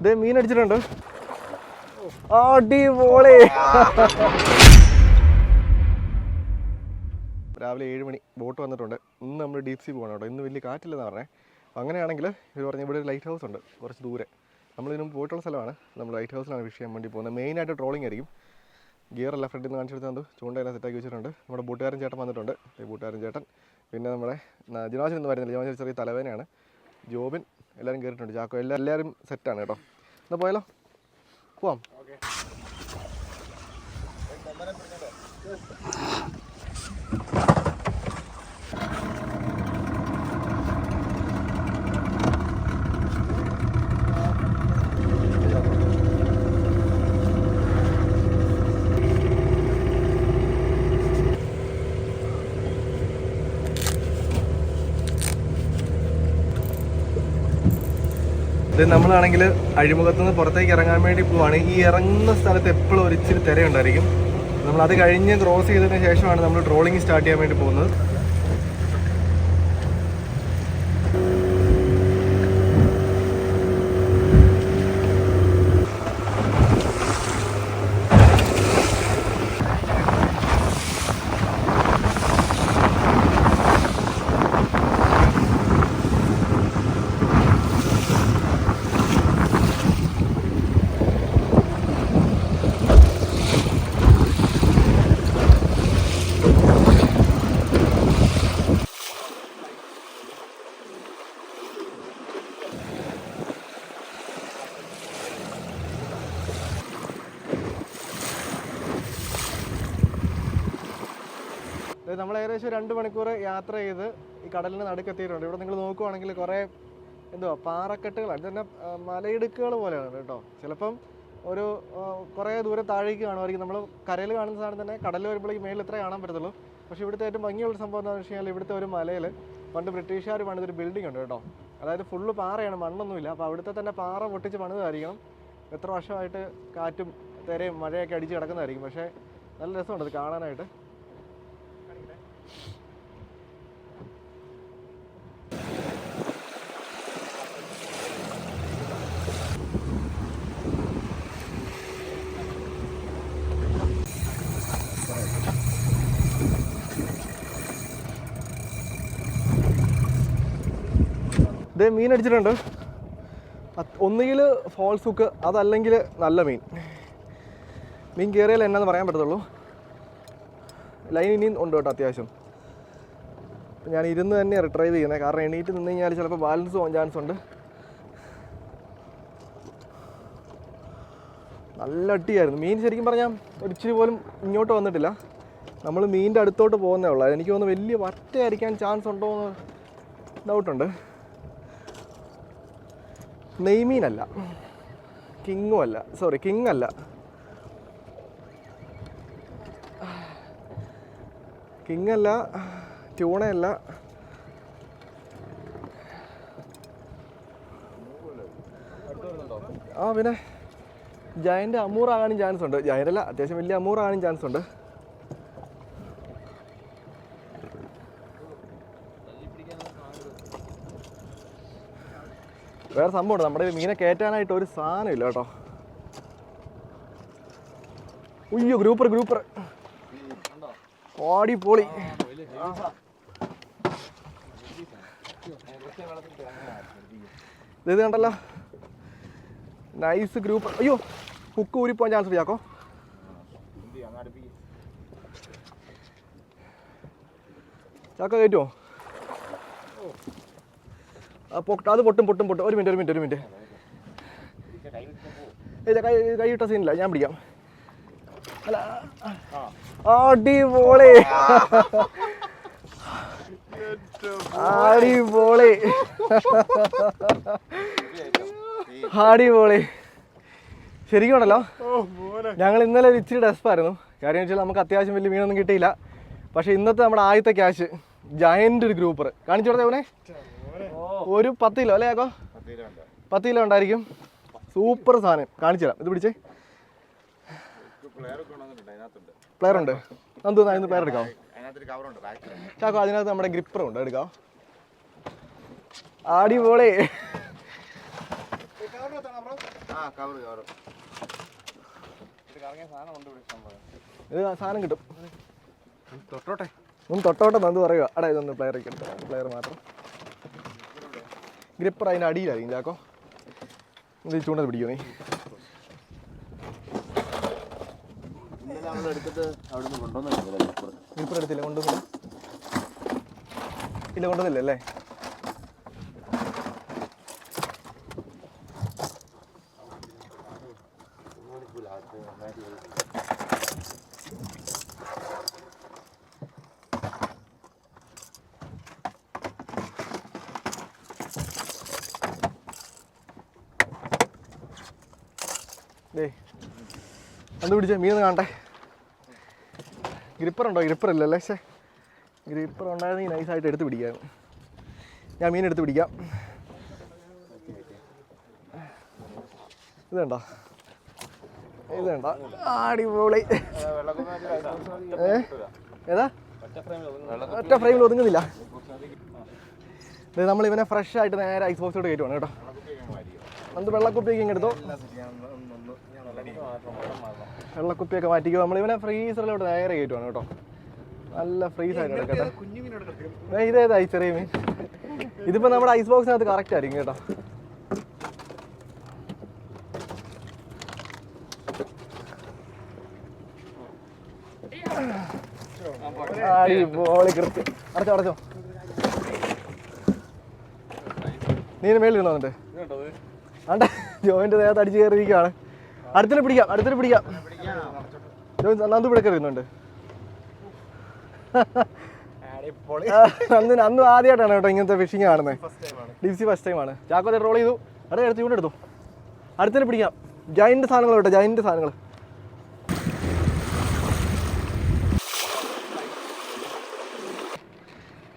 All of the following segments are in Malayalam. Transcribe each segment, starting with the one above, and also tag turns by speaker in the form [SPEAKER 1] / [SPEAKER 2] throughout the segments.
[SPEAKER 1] ഇത് മീൻ അടിച്ചിട്ടുണ്ട്. രാവിലെ ഏഴ് മണി ബോട്ട് വന്നിട്ടുണ്ട്. ഇന്ന് നമ്മൾ ഡീപ് സീ പോകണം കേട്ടോ. ഇന്ന് വലിയ കാറ്റില്ലെന്ന് പറഞ്ഞേ. അങ്ങനെയാണെങ്കിൽ ഇവർ പറഞ്ഞ ഇവിടെ ഒരു ലൈറ്റ് ഹൗസ് ഉണ്ട്. കുറച്ച് ദൂരെ. നമ്മൾ ഇതിനും പോയിട്ടുള്ള സ്ഥലമാണ്. നമ്മൾ ലൈറ്റ് ഹൗസിലാണ് ഫിഷ് ചെയ്യാൻ വേണ്ടി പോകുന്നത്. മെയിനായിട്ട് ട്രോളിംഗ് ആയിരിക്കും. ഗിയർ എല്ലാം ഫ്രണ്ടിൽ നിന്ന് കാണിച്ചു കൊടുത്താൽ ചൂണ്ടയെല്ലാം സെറ്റാക്കി വെച്ചിട്ടുണ്ട്. നമ്മുടെ ബൂട്ടുകാരൻ ചേട്ടൻ വന്നിട്ടുണ്ട്. ഈ ബൂട്ടുകാരൻ ചേട്ടൻ. പിന്നെ നമ്മുടെ ജിനാശൻ എന്ന് പറയുന്നില്ല ജിനാശൻ ചെറിയ തലവേനയാണ് ജോബിൻ എല്ലാവരും കയറിയിട്ടുണ്ട് ചാക്കോ എല്ലാ എല്ലാവരും സെറ്റാണ് കേട്ടോ. എന്നാൽ പോയാലോ? പോവാം. ഇത് നമ്മളാണെങ്കിൽ അഴിമുഖത്ത് നിന്ന് പുറത്തേക്ക് ഇറങ്ങാൻ വേണ്ടി പോവാണ്. ഈ ഇറങ്ങുന്ന സ്ഥലത്ത് എപ്പോഴും ഒരു ഇച്ചിരി തിരയുണ്ടായിരിക്കും. നമ്മൾ അത് കഴിഞ്ഞ് ക്രോസ് ചെയ്തതിന് ശേഷമാണ് നമ്മൾ ട്രോളിംഗ് സ്റ്റാർട്ട് ചെയ്യാൻ വേണ്ടി പോകുന്നത്. നമ്മൾ ഏകദേശം രണ്ട് മണിക്കൂർ യാത്ര ചെയ്ത് ഈ കടലിന് നടുക്കെത്തിയിട്ടുണ്ട്. ഇവിടെ നിങ്ങൾ നോക്കുവാണെങ്കിൽ കുറേ എന്തുവാ പാറക്കെട്ടുകളാണ്. ഇതന്നെ മലയിടുക്കുകൾ പോലെയാണ് കേട്ടോ. ചിലപ്പം ഒരു കുറേ ദൂരം താഴേക്ക് കാണുമായിരിക്കും. നമ്മൾ കരയിൽ കാണുന്ന സാധനം തന്നെ കടലിൽ വരുമ്പോഴേക്ക് മേളിൽ ഇത്രേ കാണാൻ പറ്റത്തുള്ളൂ. പക്ഷേ ഇവിടുത്തെ ഏറ്റവും ഭംഗിയുള്ള സംഭവം എന്താണെന്ന് വെച്ച് കഴിഞ്ഞാൽ ഇവിടുത്തെ ഒരു മലയിൽ പണ്ട് ബ്രിട്ടീഷുകാർ പണിതൊരു ബിൽഡിംഗ് ഉണ്ട് കേട്ടോ. അതായത് ഫുള്ള് പാറയാണ് മണ്ണൊന്നുമില്ല. അപ്പോൾ അവിടുത്തെ തന്നെ പാറ പൊട്ടിച്ച് പണിതായിരിക്കണം എത്ര വർഷമായിട്ട് കാറ്റും തിരയും മഴയൊക്കെ അടിച്ച് കിടക്കുന്നതായിരിക്കും. പക്ഷേ നല്ല രസമുണ്ട് അത് കാണാനായിട്ട്. ഇത് മീൻ അടിച്ചിട്ടുണ്ട്. ഒന്നുകിൽ ഫോൾസ് ഹുക്ക് അതല്ലെങ്കിൽ നല്ല മീൻ. മീൻ കയറിയാൽ എന്നാന്ന് പറയാൻ പറ്റത്തുള്ളൂ. ലൈൻ ഇനിയും ഉണ്ട് കേട്ടോ അത്യാവശ്യം. ഇപ്പം ഞാൻ ഇരുന്ന് തന്നെ റിട്രൈവ് ചെയ്യുന്നത് കാരണം എണീറ്റ് നിന്ന് കഴിഞ്ഞാൽ ചിലപ്പോൾ ബാലൻസ് പോകാൻ ചാൻസ് ഉണ്ട്. നല്ല അട്ടിയായിരുന്നു മീൻ ശരിക്കും പറഞ്ഞാൽ ഒരിച്ചിരി പോലും ഇങ്ങോട്ട് വന്നിട്ടില്ല. നമ്മൾ മീനിന്റെ അടുത്തോട്ട് പോകുന്നേ ഉള്ളൂ. എനിക്ക് തോന്നുന്നു വലിയ വറ്റയായിരിക്കാൻ ചാൻസ് ഉണ്ടോ എന്ന് ഡൗട്ടുണ്ട് നെയ്മീനല്ല കിങ്ങും അല്ല. സോറി കിങ് അല്ല. കിങ് അല്ല. ട്യൂണയല്ല ആ പിന്നെ ജയന്റെ അമൂറാകാനും ചാൻസ് ഉണ്ട്. ജയനല്ല അത്യാവശ്യം വലിയ അമൂറാകാനും ചാൻസ് ഉണ്ട്. വേറെ സംഭവമുണ്ട് നമ്മുടെ മീനെ കയറ്റാനായിട്ട് ഒരു സാധനം ഇല്ല കേട്ടോ. ഉയ്യോ ഗ്രൂപ്പർ ഗ്രൂപ്പർ ഓടി പോളി ഇത് കണ്ടല്ലോ. നൈസ് ഗ്രൂപ്പ് അയ്യോ ഹുക്ക് ഊരി പോകാൻ ചാൻസ് ഇല്ലാക്കോ ചാക്കോ കയറ്റുമോ അത് പൊട്ടും പൊട്ടും പൊട്ടും. ഒരു മിനിറ്റ് ഒരു മിനിറ്റ് ഒരു മിനിറ്റ് കൈ കൈ ഇട്ട സീനില്ല ഞാൻ പിടിക്കാം. അല്ല അടിപൊളി. അടിപൊളി. അടിപൊളി. ശരിക്കും ഉണ്ടല്ലോ. ഞങ്ങൾ ഇന്നലെ ഒരു ഇച്ചിരി ഡെസ്പായിരുന്നു കാര്യം വെച്ചാൽ നമുക്ക് അത്യാവശ്യം വലിയ മീനൊന്നും കിട്ടിയില്ല. പക്ഷെ ഇന്നത്തെ നമ്മുടെ ആദ്യത്തെ ക്യാഷ് ജയന്റ് ഒരു ഗ്രൂപ്പർ കാണിച്ചു കൊടുത്തേ അവനെ? ഒരു പത്ത് കിലോ അല്ലേ ആക്കോ? പത്ത് കിലോ ഉണ്ടായിരിക്കും. സൂപ്പർ സാധനം. കാണിച്ചു തരാം. ഇത് പിടിച്ചേ. പ്ലെയർ ഉണ്ട് നമുക്ക് പ്ലെയർ എടുക്കാം. ചാക്കോ അതിനകത്ത് നമ്മുടെ ഗ്രിപ്പർ ഉണ്ട് എടുക്കാം. അടിപൊളി.
[SPEAKER 2] ആ കവർ കവർ
[SPEAKER 1] ഇത് സാധനം കിട്ടും.
[SPEAKER 2] തൊട്ടോട്ടെ.
[SPEAKER 1] ഒന്ന് തൊട്ടോട്ടെ നന്ദി പറയുക അടാ ഇതൊന്ന് പ്ലെയർ ഒക്കെ എടുത്തോ. പ്ലെയർ മാത്രം. ഗ്രിപ്പർ അതിന്റെ അടിയിലായിരിക്കും ചാക്കോ. ഇത് ചൂണ്ടത് പിടിക്കോ നീ? ഗ്രിപ്പർ എടുത്തില്ല? കൊണ്ടുവന്നില്ല. ഇല്ല കൊണ്ടുവന്നില്ല അല്ലേ? ദേ പിടിച്ച മീൻ കാണട്ടെ. ഗ്രിപ്പർ ഉണ്ടോ? ഗ്രിപ്പർ ഇല്ലല്ലേ? പക്ഷേ ഗ്രിപ്പർ ഉണ്ടായിരുന്നെങ്കിൽ നൈസായിട്ട് എടുത്ത് പിടിക്കാം. ഞാൻ മീൻ എടുത്ത് പിടിക്കാം. ഇതുണ്ടോ? ഇതുണ്ടോ? അടിപൊളി. ഏ? ഏതാ? ഒറ്റ ഫ്രെയിമിൽ ഒതുങ്ങുന്നില്ല. നമ്മൾ ഇവനെ ഫ്രഷ് ആയിട്ട് നേരെ ഐസ് ബോക്സിലോട്ട് കയറ്റുവാണ് കേട്ടോ. നമുക്ക് വെള്ളക്കുപ്പിയൊക്കെ ഇങ്ങ് എടുത്തോ. വെള്ളക്കുപ്പിയൊക്കെ മാറ്റിക്കോ. നമ്മൾ ഇവനെ ഫ്രീസറിലോട്ട് നേരെ കയറ്റുവാണ് കേട്ടോ. നല്ല ഫ്രീസ് ആയിട്ട് കിടക്കട്ടെ ഇതേതാ ഈ ചെറിയ മീൻ. ഇതിപ്പോ നമ്മുടെ ഐസ് ബോക്സിനകത്ത് കറക്റ്റ് ആയിരിക്കും കേട്ടോ. അടിപൊളി കൃത്യം. അടച്ചോ അടച്ചോ. നീ മേളിൽ ഇരുന്നോ എന്നിട്ട്? ആണ്ടെ ജോയിന്റ് ദേഹത്ത് അടിച്ച് കയറിയിരിക്കുകയാണ് അടുത്തിട്ട് പിടിക്കാം അടുത്തിട്ട് പിടിക്കാം. നന്ദു ഇവിടെ കയറുന്നുണ്ട് അന്ന് അന്ന് ആദ്യമായിട്ടാണ് കേട്ടോ ഇങ്ങനത്തെ ഫിഷിങ് കാണുന്നത്. ഡി സി ഫസ്റ്റ് ടൈമാണ് ചാക്കോ റോൾ ചെയ്തു. അവിടെ എടുത്ത് ഇവിടെ എടുത്തു. അടുത്തിട്ട് പിടിക്കാം. ജൈന്റ് സാധനങ്ങൾ കേട്ടോ ജൈന്റ് സാധനങ്ങൾ.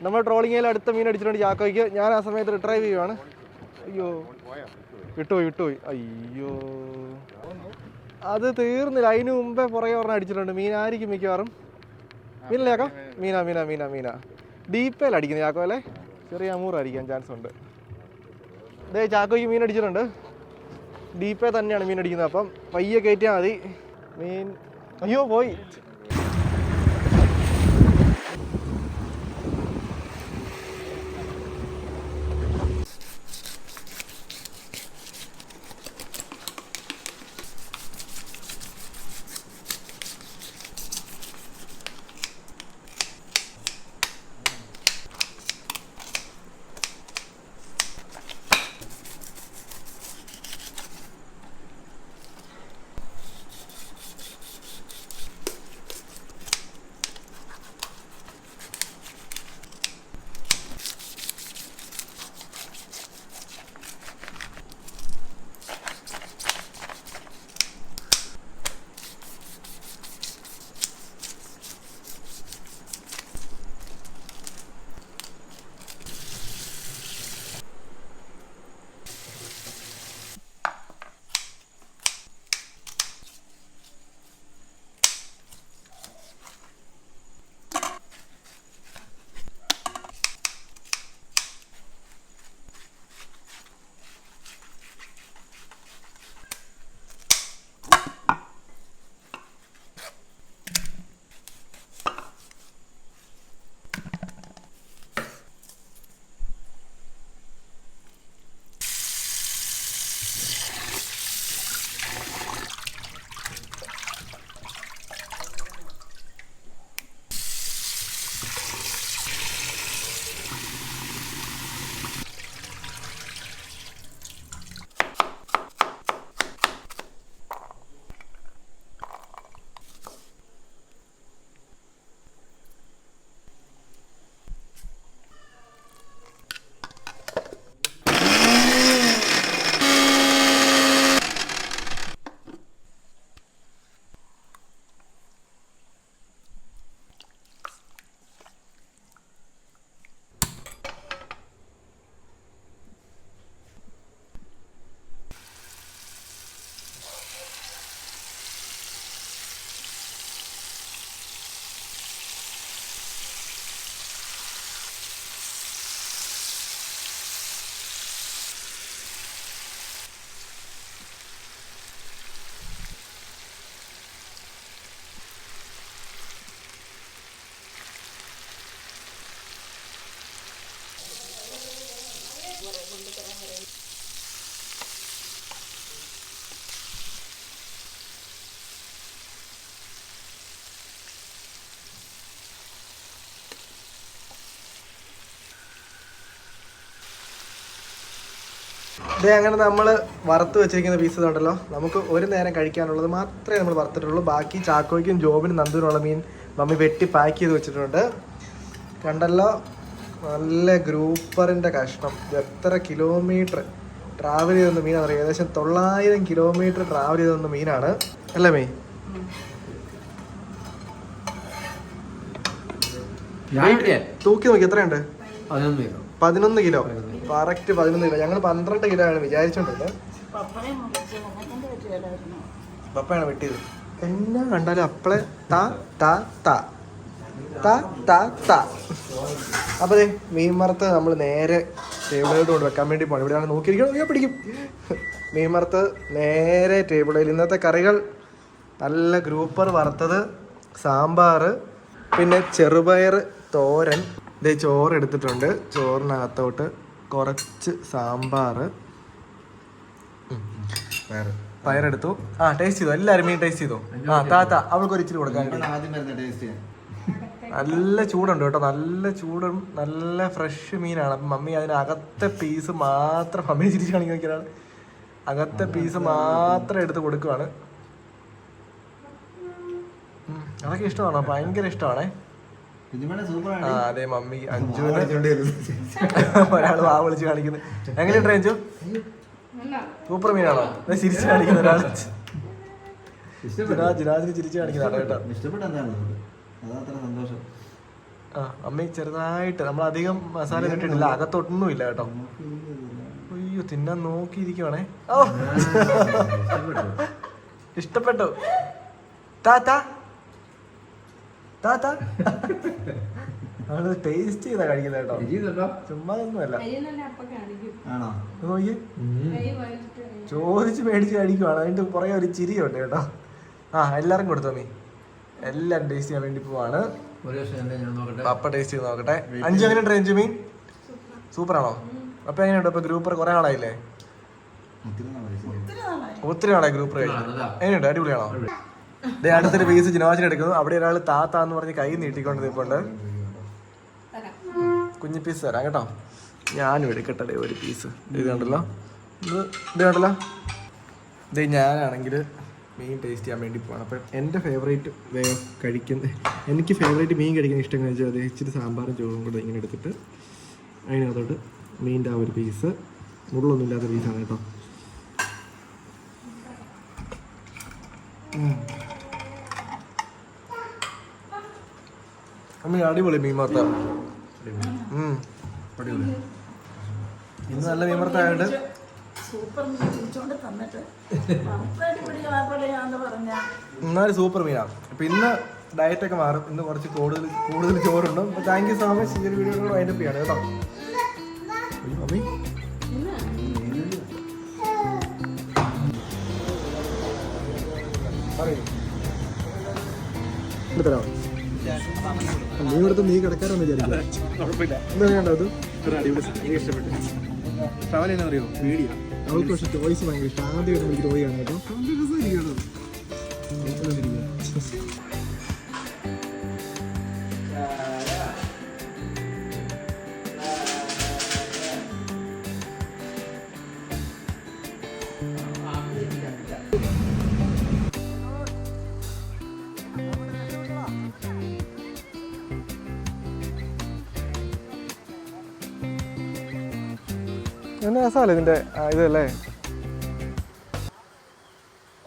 [SPEAKER 1] നമ്മൾ ട്രോളിങ്ങിൽ അടുത്ത മീൻ അടിച്ചിട്ടുണ്ട് ചാക്കോയ്ക്ക്. ഞാൻ ആ സമയത്ത് റിട്രൈവ് ചെയ്യുവാണ്. അയ്യോ. വിട്ടുപോയി വിട്ടുപോയി. അയ്യോ. അത് തീർന്നില്ല. അതിന് മുമ്പേ പുറകെ ഒരെണ്ണം അടിച്ചിട്ടുണ്ട്. മീനായിരിക്കും മിക്കവാറും? മീനല്ലേക്കോ മീന മീന മീന. മീന ഡീപ്പേൽ അടിക്കുന്നത് ചാക്കോ അല്ലേ? ചെറിയ അമൂർ അടിക്കാൻ ചാൻസ് ഉണ്ട് ഇതേ ചാക്കോയ്ക്ക് മീൻ അടിച്ചിട്ടുണ്ട്. ഡീപ്പേ തന്നെയാണ് മീൻ അടിക്കുന്നത്. അപ്പം പയ്യെ കയറ്റിയാൽ മതി. മീൻ അയ്യോ പോയി. ഇതേ അങ്ങനെ നമ്മൾ വറുത്ത് വെച്ചിരിക്കുന്ന പീസ് ഉണ്ടല്ലോ നമുക്ക് ഒരു നേരം കഴിക്കാനുള്ളത് മാത്രമേ നമ്മൾ വറുത്തിട്ടുള്ളൂ. ബാക്കി ചാക്കോയ്ക്കും ജോബിനും നന്ദുവിനുള്ള മീൻ മമ്മി വെട്ടി പാക്ക് ചെയ്ത് വെച്ചിട്ടുണ്ട്. കണ്ടല്ലോ? നല്ല ഗ്രൂപ്പറിന്റെ കഷ്ണം. എത്ര കിലോമീറ്റർ ട്രാവൽ ചെയ്തെന്ന മീനാണ് ഏകദേശം തൊള്ളായിരം കിലോമീറ്റർ ട്രാവൽ ചെയ്തെന്ന മീനാണ്. അല്ലേ മീൻ തൂക്കി നോക്കി. എത്രയുണ്ട്? പതിനൊന്ന് കിലോ. കറക്റ്റ് പതിനൊന്ന് കിലോ. ഞങ്ങൾ പന്ത്രണ്ട് കിലോ ആണ്
[SPEAKER 3] വിചാരിച്ചോണ്ടല്ലോ
[SPEAKER 1] പപ്പയാണ് വെട്ടിയത്. എല്ലാം കണ്ടാലും അപ്പളെ താ താ താ. താ താ താ. അപ്പൊ അതെ മീൻ വറുത്ത് നമ്മൾ നേരെ ടേബിളിലോട്ട് കൊണ്ട് വെക്കാൻ വേണ്ടി പോകണം ഇവിടെയാണ് നോക്കിയിരിക്കണം ഞാൻ പിടിക്കും. മീൻ വറുത്ത് നേരെ ടേബിളിൽ ഇന്നത്തെ കറികൾ നല്ല ഗ്രൂപ്പർ വറുത്തത് സാമ്പാർ പിന്നെ ചെറുപയർ തോരൻ. ഇതേ ചോറ് എടുത്തിട്ടുണ്ട് ചോറിനകത്തോട്ട് കുറച്ച് സാമ്പാർ പയറെടുത്തു. ആ ടേസ്റ്റ് ചെയ്തു? എല്ലാവരും മീൻ ടേസ്റ്റ് ചെയ്തു? ആ താത്ത അവൾക്ക് ഒരു ഇച്ചിരി കൊടുക്കാൻ നല്ല ചൂടുണ്ട് കേട്ടോ. നല്ല ചൂടും നല്ല ഫ്രഷ് മീനാണ്. അപ്പം മമ്മി അതിനകത്തെ പീസ് മാത്രം മമ്മി ചിരിച്ച് കാണിക്കാൻ നോക്കിയാണ് അകത്തെ പീസ് മാത്രം എടുത്ത് കൊടുക്കുവാണ്. അതൊക്കെ ഇഷ്ടമാണോ? ഭയങ്കര ഇഷ്ടമാണേ. ആ അതെ മമ്മി അഞ്ചുവിന് ഒരാൾ വാ വിളിച്ച് കാണിക്കുന്നത് എങ്ങനെയുണ്ട് അഞ്ചു സൂപ്പർ മീനാണോ? ചിരിച്ചു കാണിക്കുന്ന ഒരാൾ ജിനാ ജിനാജിന് ചിരിച്ച് കാണിക്കുന്നതാണ് കേട്ടോ.
[SPEAKER 2] എന്താണ് അതാ സന്തോഷം.
[SPEAKER 1] ആ അമ്മ ചെറുതായിട്ട് നമ്മൾ അധികം മസാല ഇട്ടിട്ടില്ല. അകത്തൊട്ടൊന്നും ഇല്ല കേട്ടോ. അയ്യോ തിന്നാൻ നോക്കിയിരിക്കുവാണേ. ഓ ഇഷ്ടപ്പെട്ടു. താ താ. താ താ ടേസ്റ്റ് ചെയ്താ കഴിക്കുന്നത് കേട്ടോ. ചുമ്മാ ഒന്നുമല്ല
[SPEAKER 2] ആണോ?
[SPEAKER 1] നോക്കിയേ. ചോദിച്ച് മേടിച്ച് കഴിക്കുവാണ്. അതിന്റെ പുറകെ ഒരു ചിരിയുണ്ട് കേട്ടോ. ആ എല്ലാവർക്കും കൊടുത്തോ നീ? എല്ലാം ടേസ്റ്റ് ചെയ്യാൻ വേണ്ടി പോവാണ്. പപ്പ ടേസ്റ്റ് ചെയ്ത് നോക്കട്ടെ. അഞ്ചു എങ്ങനെ അഞ്ചു മീൻ? സൂപ്പർ ആണോ അപ്പൊ എങ്ങനെയുണ്ട്? ഇപ്പൊ ഗ്രൂപ്പർ കുറെ ആളായില്ലേ?
[SPEAKER 3] ഒത്തിരി
[SPEAKER 1] ആളായി ഗ്രൂപ്പർ കഴിക്കുന്നത് എങ്ങനെയുണ്ട്? അടിപൊളിയാണോ? ദേ അടുത്തൊരു പീസ് ജിനോജിന് എടുക്കുന്നു. അവിടെ ഒരാൾ താത്ത എന്ന് പറഞ്ഞ് കൈ നീട്ടിക്കൊണ്ട് നിൽപ്പുണ്ട്. കുഞ്ഞു പീസ് തരാം കേട്ടോ. ഞാനും എടുക്കട്ടെ ഒരു പീസ്. ഇത് കണ്ടല്ലോ. ഇത് ഇത് കണ്ടല്ലോ. ഇത് ഞാനാണെങ്കിൽ മീൻ ടേസ്റ്റ് ചെയ്യാൻ വേണ്ടി പോകണം അപ്പം എന്റെ ഫേവറേറ്റ് വേ കഴിക്കുന്ന എനിക്ക് ഫേവറേറ്റ് മീൻ കഴിക്കുന്ന ഇഷ്ടം എന്ന് വെച്ചാൽ ഇച്ചിരി സാമ്പാറും ചോറും കൂടെ ഇങ്ങനെ എടുത്തിട്ട് അതിനകത്തോട്ട് മീന്റെ ആ ഒരു പീസ്. മുള്ളൊന്നും ഇല്ലാത്ത പീസാണ് കേട്ടോ. അമ്മ അടിപൊളി മീൻ വറുത്ത. അടിപൊളി. ഇന്ന് നല്ല മീൻ
[SPEAKER 3] പറഞ്ഞ.
[SPEAKER 1] എന്നാലും സൂപ്പർ മീനാണ് അപ്പൊ ഇന്ന് ഡയറ്റ് ഒക്കെ മാറും. ഇന്ന് കുറച്ച് കൂടുതൽ കൂടുതൽ ചോറുണ്ട്. അപ്പൊ താങ്ക് യു സോ മച്ച് ഈ ഒരു വീഡിയോ അതിന്റെ ചെയ്യാണ് കേട്ടോ. മമ്മി പറയൂ തരാമോ? നീ കൊടുത്ത് നീ അറിയോ? പേടിയാ. അവൾക്ക് പക്ഷെ ചോയ്സ് ഭയങ്കര ഇഷ്ടം. ആദ്യം എനിക്ക് തോന്നിയാണ് കേട്ടോ രസമായിരിക്കും രസമല്ലേ ഇതിന്റെ ഇതല്ലേ